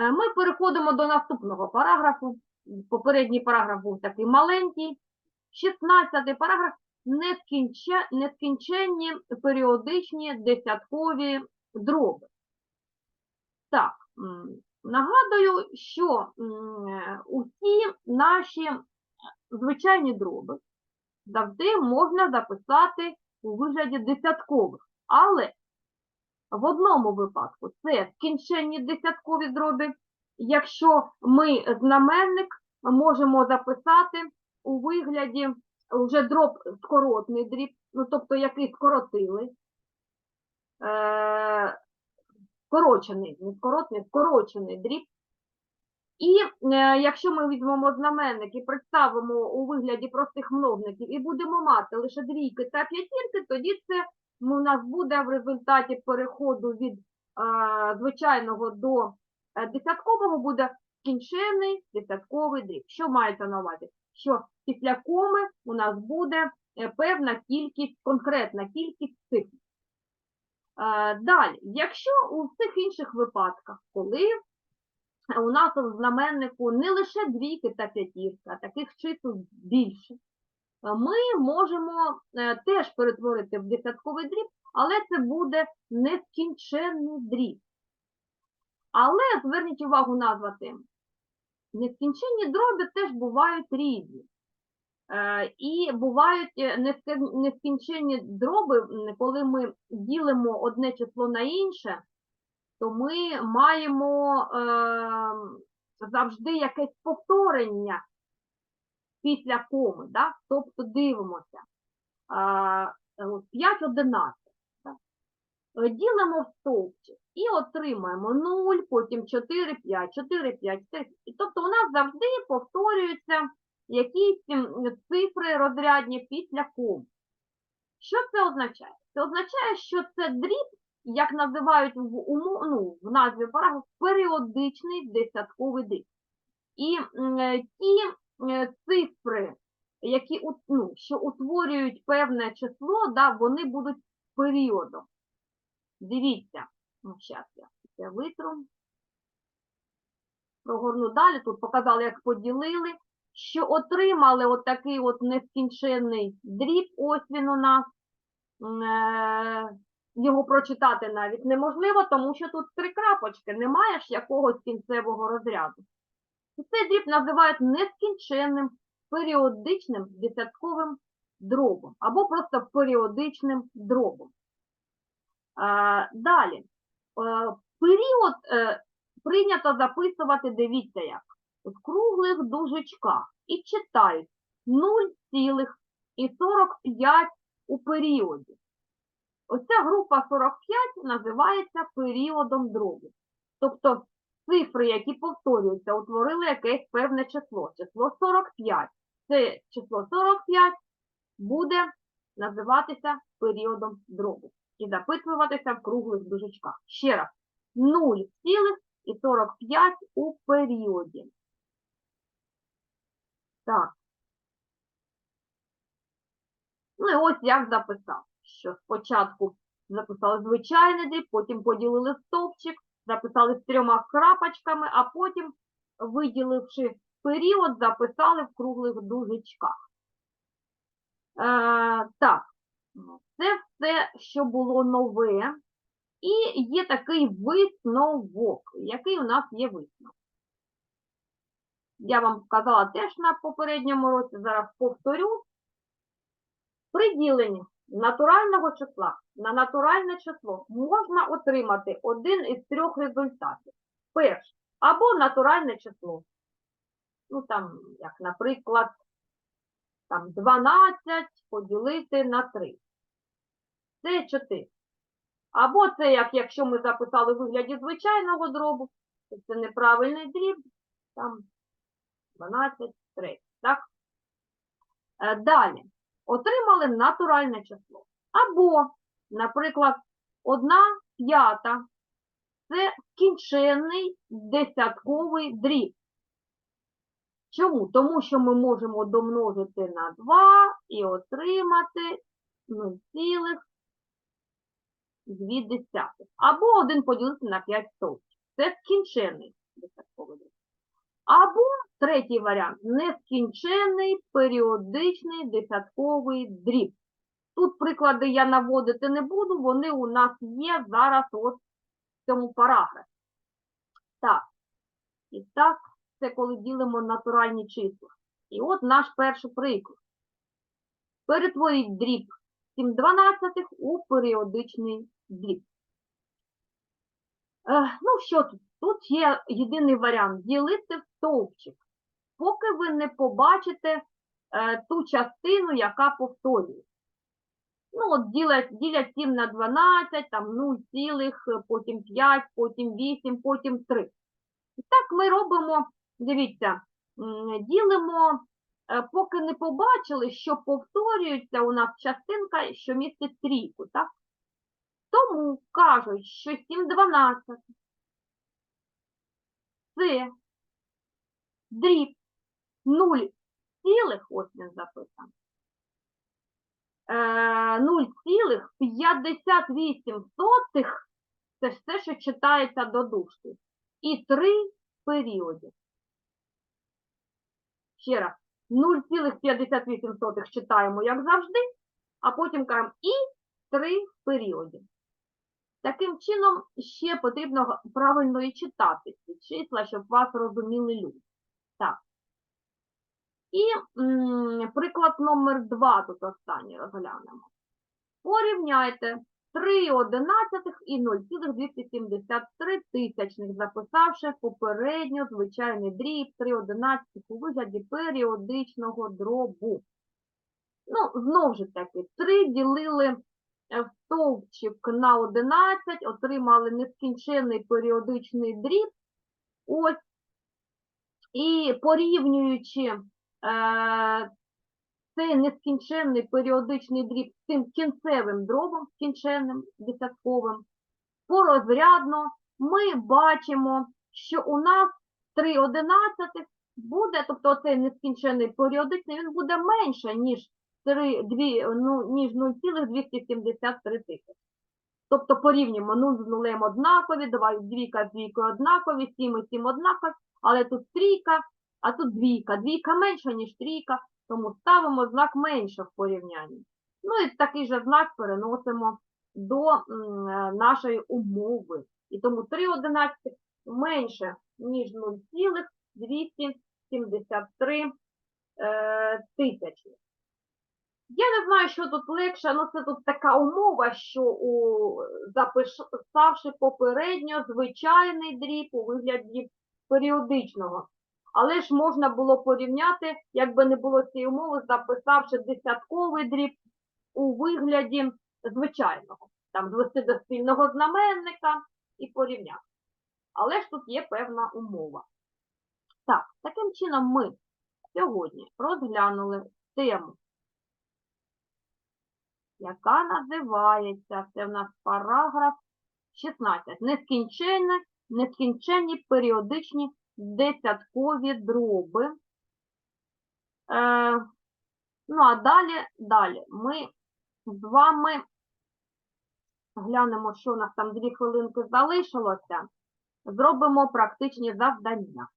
Е, Ми переходимо до наступного параграфу. Попередній параграф був такий маленький. 16 параграф нескінченні періодичні десяткові дроби. Так, нагадую, що усі наші звичайні дроби завжди можна записати у вигляді десяткових. Але в одному випадку. Це скінченні десяткові дроби, якщо ми знаменник можемо записати у вигляді вже дроб скоротний дріб, ну тобто який скоротили, е, скорочений, не скоротний, скорочений дріб. І е, якщо ми візьмемо знаменник і представимо у вигляді простих множників і будемо мати лише двійки та п'ятірки, тоді це у нас буде в результаті переходу від е, звичайного до е, десяткового буде скінчений десятковий дріб. Що мається на увазі? Що після коми у нас буде е, певна кількість, конкретна кількість цифр. Далі, якщо у всіх інших випадках, коли у нас у знаменнику не лише двійки та п'ятірки, а таких чисел більше, ми можемо е, теж перетворити в десятковий дріб, але це буде нескінченний дріб. Але зверніть увагу назва тем. Нескінченні дроби теж бувають різні. Е, І бувають е, нескінченні дроби, коли ми ділимо одне число на інше, то ми маємо е, завжди якесь повторення після коми, да? тобто дивимося. Е, 5 11. Е, Ділимо в стовпчик і отримаємо 0, потім 4, 5, 4, 5, 4. Тобто у нас завжди повторюються якісь цифри розрядні після ком. Що це означає? Це означає, що це дріб, як називають в, умо- ну, в назві параграфу, періодичний десятковий дріб. І е, ті е, цифри, які ну, що утворюють певне число, да, вони будуть періодом. Дивіться, ну, зараз я це витру. Прогорну далі, тут показали, як поділили, що отримали отакий от нескінченний дріб, ось він у нас. Е, Його прочитати навіть неможливо, тому що тут три крапочки, немає ж якогось кінцевого розряду. Цей дріб називають нескінченним періодичним десятковим дробом або просто періодичним дробом. Далі. Е, Період е, прийнято записувати, дивіться як, в круглих дужечках і читають 0,45 у періоді. Оця група 45 називається періодом дробу. Тобто цифри, які повторюються, утворили якесь певне число. Число 45. Це число 45 буде називатися періодом дробу і записуватися в круглих дужечках. Ще раз, 0,45 у періоді. Так. Ну і ось як записав, що спочатку записали звичайний дріб, потім поділили стовпчик, записали з трьома крапочками, а потім, виділивши період, записали в круглих дужечках. Е, так, це все, що було нове. І є такий висновок. Який у нас є висновок? Я вам казала теж на попередньому році, зараз повторю. При діленні натурального числа на натуральне число можна отримати один із трьох результатів. Перше, або натуральне число. Ну, там, як, наприклад, там 12 поділити на 3. Це 4. Або це, як якщо ми записали в вигляді звичайного дробу, то це неправильний дріб, там 12 3. Так? Е, Далі. Отримали натуральне число. Або, наприклад, 1 п'ята це скінченний десятковий дріб. Чому? Тому що ми можемо домножити на 2 і отримати 0,2. Або 1 поділити на 5 стовпчиків. Це скінчений десятковий. Або третій варіант нескінчений періодичний десятковий дріб. Тут приклади я наводити не буду, вони у нас є зараз от в цьому параграфі. Так. І так, це коли ділимо натуральні числа. І от наш перший приклад. Перетворіть дріб 7 дванадцятих у періодичний дріб. Е, ну, що тут? Тут є єдиний варіант ділити в стовпчик, поки ви не побачите е, ту частину, яка повторює. Ну, от ділять, ділять 7 на 12, там 0, цілих, потім 5, потім 8, потім 3. І так ми робимо, дивіться, ділимо, е, поки не побачили, що повторюється у нас частинка, що містить трійку, так? Тому кажуть, що 7 12 це дріб 0 цілих, ось він записаний, е, 0,58 сотих, це те, що читається до дужки, і 3 періоди. Ще раз, 0,58 читаємо, як завжди, а потім кажемо і 3 періоди. Таким чином, ще потрібно правильно і читати ці числа, щоб вас розуміли люди. Так. І м, приклад номер 2 тут останній розглянемо. Порівняйте 3 одинадцятих і 0,273 тисячних, записавши попередньо звичайний дріб 3 одинадцятих у вигляді періодичного дробу. Ну, знову ж таки, 3 ділили стовпчик на 11, отримали нескінчений періодичний дріб. Ось. І порівнюючи е, цей нескінченний періодичний дріб з цим кінцевим дробом, скінченним десятковим, порозрядно ми бачимо, що у нас 3 одинадцятих буде, тобто цей нескінчений періодичний, він буде менше, ніж 3, 2, ну, ніж 0,273 тисячі. Тобто порівнюємо 0 з нулем однакові, давай двійка з двійкою однакові, 7 і 7 однакові, але тут трійка, а тут двійка. Двійка менша, ніж трійка, тому ставимо знак менше в порівнянні. Ну і такий же знак переносимо до е, нашої умови. І тому 3 одинадцятих менше, ніж 0,273 е, тисячі. Я не знаю, що тут легше, ну це тут така умова, що у, записавши попередньо звичайний дріб у вигляді періодичного. Але ж можна було порівняти, якби не було цієї умови, записавши десятковий дріб у вигляді звичайного, там звести до спільного знаменника і порівняти. Але ж тут є певна умова. Так, таким чином ми сьогодні розглянули тему яка називається, це в нас параграф 16. Нескінченні, нескінченні періодичні десяткові дроби. Е, ну, а далі, далі ми з вами глянемо, що у нас там дві хвилинки залишилося. Зробимо практичні завдання.